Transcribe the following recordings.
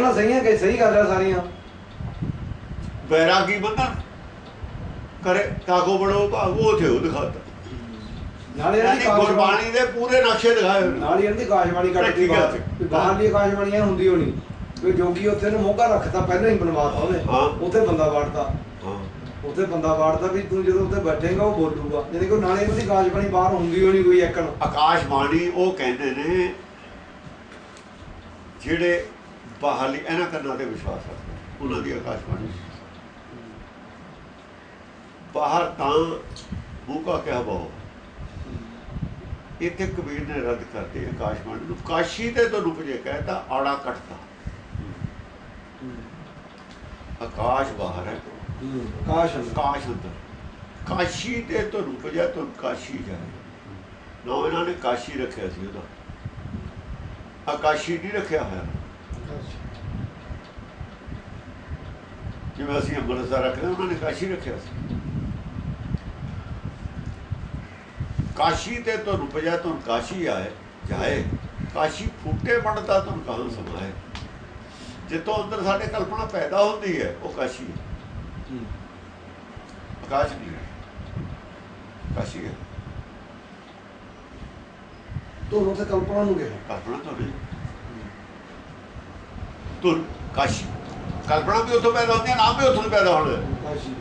ਨਾ ਸਹੀ ਹੈ ਕਿ ਸਹੀ ਗੱਲ ਹੈ ਸਾਰੀਆਂ? ਬੈਰਾਗੀ ਬੰਦਾ। ਕਰੇ ਕਾਗੋ ਬੜੋ ਭਾਗੋ ਉਥੇ ਉਹ ਦਿਖਾਤਾ। ਨਾਲੇ ਦੀ ਕਾਸ਼ਬਾਣੀ ਗੁਰਬਾਣੀ ਦੇ ਪੂਰੇ ਨਕਸ਼ੇ ਦਿਖਾਏ। ਨਾਲ ਹੀ ਇਹਨਾਂ ਦੀ ਕਾਸ਼ਬਾਣੀ ਕੱਢ ਕੇ ਬਾਅਦ ਚ। ਵੀ ਬਾਹਰਲੀ ਕਾਸ਼ਬਾਣੀ ਇਹ ਹੁੰਦੀ ਹੋਣੀ। ਵੀ ਜੋਗੀ ਉੱਥੇ ਨੂੰ ਮੋਗਾ ਰੱਖਤਾ ਪਹਿਲਾਂ ਹੀ ਬਣਵਾਤਾ ਉਹਨੇ। ਉੱਥੇ ਬੰਦਾ ਵਾੜਤਾ। ਹਾਂ। ਉੱਥੇ ਬੰਦਾ ਵਾੜਦਾ ਵੀ ਤੂੰ ਜਦੋਂ ਉੱਥੇ ਬੈਠੇਗਾ ਉਹ ਬੋਲੂਗਾ। ਯਾਨੀ ਕਿ ਨਾਲੇ ਇਹਦੀ ਕਾਸ਼ਬਾਣੀ ਬਾਹਰ ਹੁੰਦੀ ਹੋਣੀ ਕੋਈ ਐਕਣ ਆਕਾਸ਼ਬਾਣੀ ਉਹ ਕਹਿੰਦੇ ਨੇ ਜਿਹੜੇ ਬਾਹਰਲੀ ਇਹਨਾਂ ਕੰਨਾਂ ਤੇ ਵਿਸ਼ਵਾਸ ਰੱਖਦੇ ਉਹਨਾਂ ਦੀ ਆਕਾਸ਼ਬਾਣੀ ਬਾਹਰ ਤਾਂ ਮੂਕਾ ਕਿਹਾ ਬਹੁ। ਇੱਥੇ ਕਬੀਰ ਨੇ ਰੱਦ ਕਰਤੇ ਆਕਾਸ਼ਬਾਣੀ ਨੂੰ। ਕਾਸ਼ੀ ਤੇ ਤੋਂ ਰੁਕ ਜੇ ਕਹਿੰਦਾ ਆੜਾ ਕੱਟਦਾ ਆਕਾਸ਼ ਬਾਹਰ ਹੈ। ਕਾਸ਼। ਕਾਸ਼ ਅੰਦਰ। ਕਾਸ਼ੀ ਤੇ ਤੋਂ ਰੁਕ ਜਾ ਤੋਂ ਕਾਸ਼ੀ ਜਾਏ। ਨਾ ਇਹਨਾਂ ਨੇ ਕਾਸ਼ੀ ਰੱਖਿਆ ਸੀ ਉਹਦਾ। ਆਕਾਸ਼ੀ ਨਹੀਂ ਰੱਖਿਆ ਹੋਇਆ। ਜਿਵੇਂ ਅਸੀਂ ਅੰਮ੍ਰਿਤਸਰ ਰੱਖਦੇ ਉਹਨਾਂ ਨੇ ਕਾਸ਼ੀ ਰੱਖਿਆ ਸੀ। ਕਾਸ਼ੀ ਤੇ ਤੋਂ ਜਾ ਤੋਂ ਕਾਸ਼ੀ ਆਏ ਜਾਏ ਕਾਸ਼ੀ ਫੂਟੇ ਬਣਦਾ ਤੋਂ ਕਹਾਂ ਸਮਾਏ ਜਿੱਥੋਂ ਅੰਦਰ ਸਾਡੇ ਕਲਪਨਾ ਪੈਦਾ ਹੁੰਦੀ ਹੈ ਉਹ ਕਾਸ਼ੀ ਹੈ। ਆਕਾਸ਼ ਨਹੀਂ ਹੈ। ਕਾਸ਼ੀ ਹੈ। ਤੂੰ ਉੱਥੇ ਕਲਪਨਾ ਨੂੰ ਗਿਆ ਕਲਪਨਾ ਤਾਂ ਨਹੀਂ ਤੁਰ ਕਾਸ਼ੀ ਕਲਪਨਾ ਵੀ ਉੱਥੋਂ ਪੈਦਾ ਹੁੰਦੀ ਹੈ ਨਾਮ ਵੀ ਉੱਥੋਂ ਪੈਦਾ ਹੋਣਾ ਹੈ। ਕਾਸ਼ੀ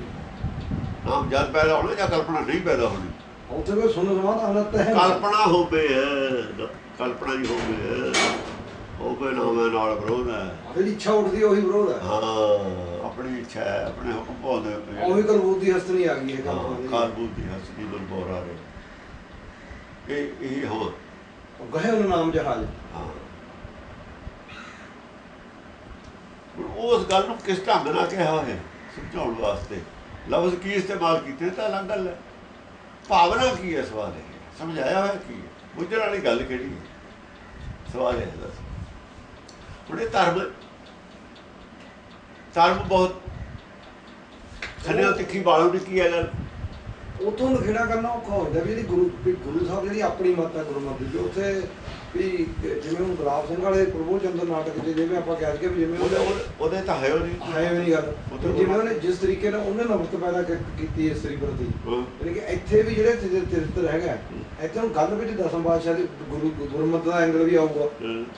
ਨਾਮ ਜਦ ਪੈਦਾ ਹੋਣਾ ਜਾਂ ਕਲਪਨਾ ਨਹੀਂ ਪੈਦਾ ਹੋਣੀ ਉੱਥੇ ਕੋਈ ਸੁਣ ਸਮਾਨ ਅਨੰਤ ਹੈ ਕਲਪਨਾ ਹੋਵੇ ਕਲਪਨਾ ਹੀ ਹੋਵੇ ਹੋਵੇ ਨਾਮ ਨਾਲ ਵਿਰੋਧ ਹੈ ਜਿਹੜੀ ਇੱਛਾ ਉੱਠਦੀ ਉਹੀ ਵਿਰੋਧ ਹੈ ਹਾਂ ਆਪਣੀ ਇੱਛਾ ਹੈ ਆਪਣੇ ਹੁਕਮ ਪਾਉਂਦੇ ਉਹੀ ਕਲਬੂਤ ਦੀ ਹਸਤਨੀ ਆ ਗਈ ਹੈ ਕਲਪਨਾ ਦੀ ਹਸਤੀ ਬਲਬੋਰ ਰਹੇ ਇਹ ਇਹ ਹਾਂ ਉਹ ਗਏ ਉਹਨੂੰ ਨਾਮ ਜਹਾਜ਼ ਹਾਂ ਉਸ ਗੱਲ ਨੂੰ ਕਿਸ ਢੰਗ ਨਾਲ ਕਿਹਾ ਹੋਇਆ ਸਮਝਾਉਣ ਵਾਸਤੇ। ਲਫ਼ਜ਼ ਕੀ ਇਸਤੇਮਾਲ ਕੀਤੇ ਤਾਂ ਅਲੱਗ ਗੱਲ ਹੈ। ਭਾਵਨਾ ਕੀ ਹੈ? ਸਵਾਲ ਹੈ। ਸਮਝਾਇਆ ਹੋਇਆ ਕੀ ਹੈ? ਬੁੱਝਣ ਵਾਲੀ ਗੱਲ ਕਿਹੜੀ ਹੈ? ਸਵਾਲ ਹੈ, ਦੱਸ। ਹੁਣ ਇਹ ਧਰਮ ਧਰਮ ਬਹੁਤ ਖੰਡਿਓ ਤਿੱਖੀ ਬਾਲੋਂ ਦੀ ਕੀ ਹੈ ਗੱਲ ਉਤੋਂ ਨਖੇੜਾ ਕਰਨਾ ਔਖਾ ਹੋ ਜਾਂਦਾ ਵੀ ਜਿਹੜੀ ਗੁਰੂ ਗੁਰੂ ਸਾਹਿਬ ਜਿਹੜੀ ਆਪਣੀ ਮਾਤਾ ਗੁਰੂ ਗੁਰਮਤਿ ਜੀ ਉੱਥੇ ਵੀ ਜਿਵੇਂ ਹੁਣ ਗੁਲਾਬ ਸਿੰਘ ਵਾਲੇ ਪ੍ਰਭੂ ਚੰਦਰ ਨਾਟਕ 'ਚ ਜਿਵੇਂ ਆਪਾਂ ਕਹਿ ਵੀ ਜਿਵੇਂ ਉਹਦੇ ਉਹਦੇ ਤਾਂ ਹੈ ਉਹ ਨਹੀਂ। ਹੈ ਨਹੀਂ ਗੱਲ। ਉਹ ਜਿਵੇਂ ਉਹਨੇ ਜਿਸ ਤਰੀਕੇ ਨਾਲ ਉਹਨੇ ਨਫ਼ਰਤ ਪੈਦਾ ਕ- ਕੀਤੀ ਇਸ ਤਰੀ ਪ੍ਰਤੀ। ਯਾਨੀ ਕਿ ਇੱਥੇ ਵੀ ਜਿਹੜੇ ਚਰਿੱਤਰ ਹੈਗਾ ਇੱਥੇ ਹੁਣ ਗੱਲ ਵਿੱਚ ਦਸਮ ਬਾਦਸ਼ਾਹ ਦੇ ਗੁਰੂ ਗੁਰਮਤ ਦਾ ਐਂਗਲ ਵੀ ਆਊਗਾ।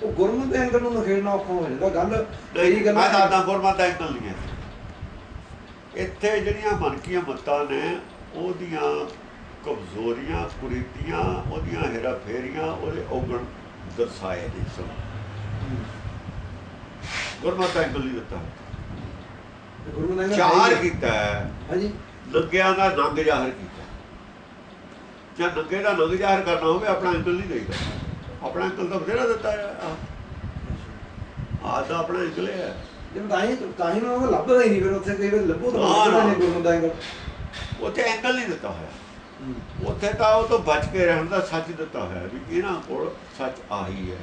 ਉਹ ਗੁਰਮਤ ਦੇ ਐਂਗਲ ਨੂੰ ਨਖੇੜਨਾ ਔਖਾ ਹੋ ਜਾਂਦਾ। ਗੱਲ ਕਈ ਗੱਲਾਂ ਮੈਂ ਦਾਦਾ ਗੁਰਮਤਿ ਐਂਗਲ ਨਹੀਂ ਹੈ। ਇੱਥੇ ਜਿਹੜੀਆਂ ਮਨਕੀਆਂ ਮੱਤਾਂ ਨੇ ਉਹਦੀਆਂ ਕਮਜ਼ੋਰੀਆਂ ਕੁਰੀਤੀਆਂ ਉਹਦੀਆਂ ਹੇਰਾ ਫੇਰੀਆਂ ਉਹਦੇ ਔਗਣ ਦਰਸਾਏ ਨੇ ਸਭ। ਗੁਰਮਤਿ ਐਂਗਲ ਨਹੀਂ ਦਿੱਤਾ। ਗੁਰੂ ਨੇ ਚਾਰ ਕੀਤਾ ਹਾਂਜੀ। ਨੰਗਿਆਂ ਦਾ ਨੰਗ ਜ਼ਾਹਰ ਕੀਤਾ। ਜੇ ਨੰਗੇ ਦਾ ਨੰਗ ਜ਼ਾਹਰ ਕਰਨਾ ਹੋਵੇ ਆਪਣਾ ਐਂਗਲ ਨਹੀਂ ਦੇਈਦਾ। ਆਪਣਾ ਐਂਗਲ ਤਾਂ ਬਥੇਰਾ ਦਿੱਤਾ ਹੈ। ਆਹ। ਤਾਂ ਆਪਣਾ ਐਂਗਲ ਹੈ। ਜਿਵੇਂ ਤਾਂ ਹੀ ਤਾਂ ਹੀ ਉਹ ਲੱਭਦਾ ਹੀ ਨਹੀਂ ਫਿਰ ਉੱਥੇ ਕਈ ਵਾਰ ਲੱਭੋ ਤਾਂ। ਨਹੀਂ ਗੁਰਮਤ ਦਾ ਐਂਗਲ ਉੱਥੇ ਐਂਗਲ ਨਹੀਂ ਦਿੱਤਾ ਹੋਇਆ। ਉੱਥੇ ਤਾਂ ਉਹ ਤੋਂ ਬਚ ਕੇ ਰਹਿਣ ਦਾ ਸੱਚ ਦਿੱਤਾ ਹੋਇਆ ਵੀ ਇਹਨਾਂ ਕੋਲ ਸੱਚ ਆਹੀ ਹੈ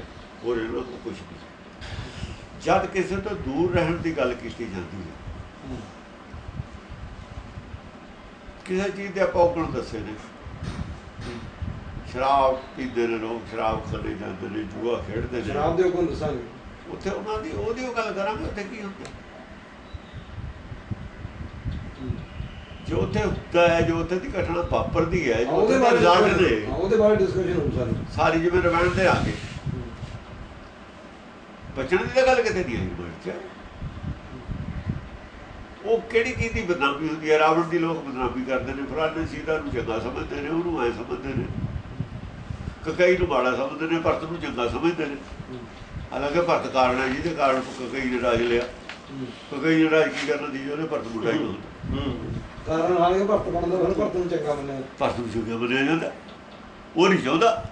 ਹੋਰ ਇਹਨਾਂ ਕੋਲ ਕੁਝ ਨਹੀਂ। ਜਦ ਕਿਸੇ ਤੋਂ ਦੂਰ ਰਹਿਣ ਦੀ ਗੱਲ ਕੀਤੀ ਜਾਂਦੀ ਹੈ। ਕਿਸੇ ਚੀਜ਼ ਦੇ ਆਪਾਂ ਔਗਣ ਦੱਸੇ ਨੇ? ਸ਼ਰਾਬ ਪੀਂਦੇ ਨੇ ਲੋਕ ਸ਼ਰਾਬ ਖਾਣੇ ਜਾਂਦੇ ਨੇ ਜੂਆ ਖੇਡਦੇ ਨੇ। ਸ਼ਰਾਬ ਦੇ ਹੁਕਮ ਦੱਸਾਂਗੇ? ਉੱਥੇ ਉਹਨਾਂ ਦੀ ਉਹਦੀ ਉਹ ਗੱਲ ਕਰਾਂਗੇ ਉੱਥੇ ਕੀ ਹੁੰਦਾ? ਜੋ ਉੱਥੇ ਹੁੰਦਾ ਹੈ ਜੋ ਉੱਥੇ ਦੀ ਘਟਨਾ ਵਾਪਰਦੀ ਹੈ ਜੋ ਹਾਂ, ਉਹਦੇ ਬਾਰੇ ਰਿਜ਼ਲਟ ਨੇ ਉਹਦੇ ਬਾਰੇ ਡਿਸਕਸ਼ਨ ਹੋਊ ਸਾਰੀ। ਸਾਰੀ ਜਿਵੇਂ ਰਵਣ ਦੇ ਆ ਕੇ ਬਚਣ ਦੀ ਤਾਂ ਗੱਲ ਕਿਤੇ ਨਹੀਂ ਆਈ ਮਰ ਚ ਉਹ ਕਿਹੜੀ ਚੀਜ਼ ਦੀ ਬਦਨਾਮੀ ਹੁੰਦੀ ਹੈ? ਰਾਵਣ ਦੀ ਲੋਕ ਬਦਨਾਮੀ ਕਰਦੇ ਨੇ ਫਰਾਨੇ ਸੀਤਾ ਨੂੰ ਚੰਗਾ ਸਮਝਦੇ ਨੇ ਉਹਨੂੰ ਐ ਸਮਝਦੇ ਨੇ। ਕਕਈ ਨੂੰ ਮਾੜਾ ਸਮਝਦੇ ਨੇ ਭਰਤ ਨੂੰ ਚੰਗਾ ਸਮਝਦੇ ਨੇ। ਹਾਲਾਂਕਿ ਭਰਤ ਕਾਰਨ ਹੈ ਜਿਹਦੇ ਕਾਰਨ ਕਕਈ ਨੇ ਰਾਜ ਲਿਆ। ਕਕਈ ਨੇ ਰਾਜ ਕੀ ਕਰਨਾ ਸੀ ਉਹਨੇ ਭਰਤ ਮੁੰਡਾ ਹੀ। ਹੁੰਦਾ ਕਾਰਨ ਆ ਕੇ ਭਰਤ ਬਣਦਾ ਫਿਰ ਭਰਤ ਨੂੰ ਚੰਗਾ ਮੰਨਿਆ। ਭਰਤ ਨੂੰ ਚੰਗਾ ਮੰਨਿਆ ਜਾਂਦਾ। ਉਹ ਨਹੀਂ ਚਾਹੁੰਦਾ।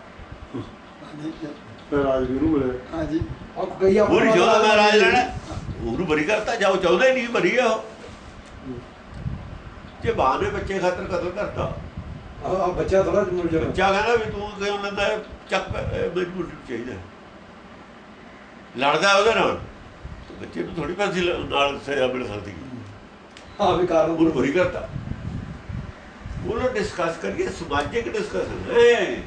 ਫਿਰ ਰਾਜਵੀਰ ਨੂੰ ਮਿਲੇ ਹਾਂਜੀ। ਉਹ ਕਈ ਉਹ ਨਹੀਂ ਚਾਹੁੰਦਾ ਮੈਂ ਰਾਜ ਲੈਣਾ। ਉਹਨੂੰ ਬਰੀ ਕਰਤਾ ਜਾਓ ਚਾਹੁੰਦਾ ਹੀ ਨਹੀਂ ਬਰੀ ਆ ਉਹ। ਜੇ ਬਾਹ ਨੇ ਬੱਚੇ ਖਾਤਰ ਕਤਲ ਕਰਤਾ। ਆ ਬੱਚਾ ਥੋੜਾ ਮੁਲਜ਼ਮ ਹੈ। ਬੱਚਾ ਕਹਿੰਦਾ ਵੀ ਤੂੰ ਕਿਉਂ ਲੈਂਦਾ ਹੈ? ਚੱਕ ਇਹ ਮਜਬੂਰ ਨੂੰ ਚਾਹੀਦਾ। ਲੜਦਾ ਉਹਦੇ ਨਾਲ। ਬੱਚੇ ਨੂੰ ਥੋੜੀ ਫਾਂਸੀ ਨਾਲ ਸਜ਼ਾ ਮਿਲ ਸਕਦੀ। ਹਾਂ ਵੀ ਕਾਰਨ ਉਹਨੂੰ ਬਰੀ ਕਰਤਾ ਉਹਨੂੰ ਡਿਸਕਸ ਕਰੀਏ ਸਮਾਜਿਕ ਡਿਸਕਸ਼ਨ ਹੈ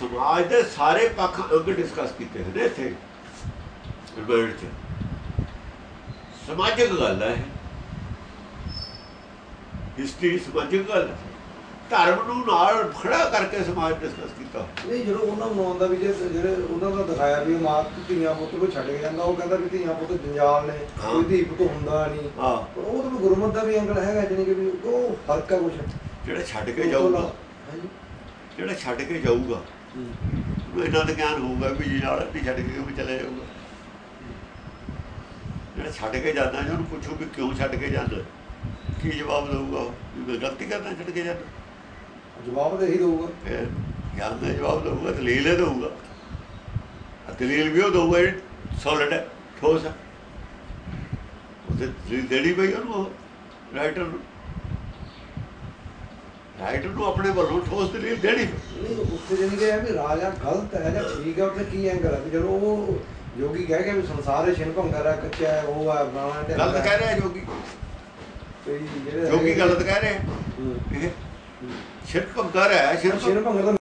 ਸਮਾਜ ਦੇ ਸਾਰੇ ਪੱਖ ਅੰਗ ਡਿਸਕਸ ਕੀਤੇ ਨੇ ਇੱਥੇ ਰਿਮਾਂਡ ਚ। ਸਮਾਜਿਕ ਗੱਲ ਹੈ ਹਿਸਟਰੀ ਸਮਾਜਿਕ ਗੱਲ ਹੈ। ਧਰਮ ਨੂੰ ਨਾਲ ਖੜਾ ਕਰਕੇ ਸਮਾਜ ਡਿਸਕਸ ਕੀਤਾ। ਨਹੀਂ ਜਦੋਂ ਉਹਨਾਂ ਨੂੰ ਆਉਂਦਾ ਵੀ ਜਿਹੜੇ ਉਹਨਾਂ ਦਾ ਦਿਖਾਇਆ ਵੀ ਮਾਂ ਧੀਆਂ ਪੁੱਤ ਕੋ ਛੱਡ ਕੇ ਜਾਂਦਾ ਉਹ ਕਹਿੰਦਾ ਵੀ ਧੀਆਂ ਪੁੱਤ ਜੰਜਾਲ ਨੇ। ਕੋਈ ਧੀ ਪੁੱਤ ਹੁੰਦਾ ਨਹੀਂ। ਹਾਂ। ਪਰ ਉਹ ਤਾਂ ਗੁਰਮਤ ਦਾ ਵੀ ਅੰਗਲ ਹੈਗਾ ਜਾਨੀ ਕਿ ਵੀ ਉਹ ਫ਼ਰਕ ਹੈ ਕੁਛ। ਜਿਹੜਾ ਛੱਡ ਕੇ ਜਾਊਗਾ। ਜਿਹੜਾ ਛੱਡ ਕੇ ਜਾਊਗਾ ਉਹਨੂੰ ਇਹਨਾਂ ਦਾ ਗਿਆਨ ਹੋਊਗਾ ਵੀ ਜੀ ਨਾਲ ਨਹੀਂ ਛੱਡ ਕੇ ਕਿਉਂ ਚਲੇ ਜਾਊਗਾ। ਜਿਹੜਾ ਛੱਡ ਕੇ ਜਾਂਦਾ ਜੇ ਉਹਨੂੰ ਪੁੱਛੋ ਵੀ ਕਿਉਂ ਛੱਡ ਕੇ ਜਾਂਦਾ ਕੀ ਜਵਾਬ ਦੇਊਗਾ ਉਹ? ਵੀ ਗਲਤੀ ਕਰਦਾ ਛੱਡ ਕੇ ਜਾਂਦਾ। ਜਵਾਬ ਤਾਂ ਇਹੀ ਦਊਗਾ। ਗਿਆਨ ਦਾ ਜਵਾਬ ਦਊਗਾ ਦਲੀਲ ਇਹ ਦਊਗਾ। ਦਲੀਲ ਵੀ ਉਹ ਦਊਗਾ ਜਿਹੜੀ ਸੋਲਿਡ ਹੈ ਠੋਸ ਹੈ ਉਹਦੇ ਦੇਣੀ ਪਈ ਉਹਨੂੰ ਰਾਈਟਰ ਨੂੰ। ਰਾਈਟਰ ਨੂੰ ਆਪਣੇ ਵੱਲੋਂ ਠੋਸ ਦਲੀਲ ਦੇਣੀ ਉੱਥੇ ਕਿ ਇਹ ਵੀ ਰਾਜਾ ਗਲਤ ਹੈ ਜਾਂ ਠੀਕ ਹੈ ਉੱਥੇ ਕੀ ਐਂਗਲ ਹੈ? ਜਦੋਂ ਉਹ ਜੋਗੀ ਕਹਿ ਗਿਆ ਵੀ ਸੰਸਾਰ ਛਿਨ ਭੰਗਰ ਹੈ ਕੱਚਾ ਹੈ ਉਹ ਹੈ ਬਣਾਣਾ ਗਲਤ ਕਹਿ ਰਿਹਾ ਜੋਗੀ। ਜਿਹੜੇ ਜੋਗੀ ਗਲਤ ਕਹਿ ਰਿਹਾ। ਹੂੰ। ਸ਼ਿਰਕ ਕਰ ਹੈ ਸ਼ਿਰਕ ਛਿਨ ਭੰਗਰ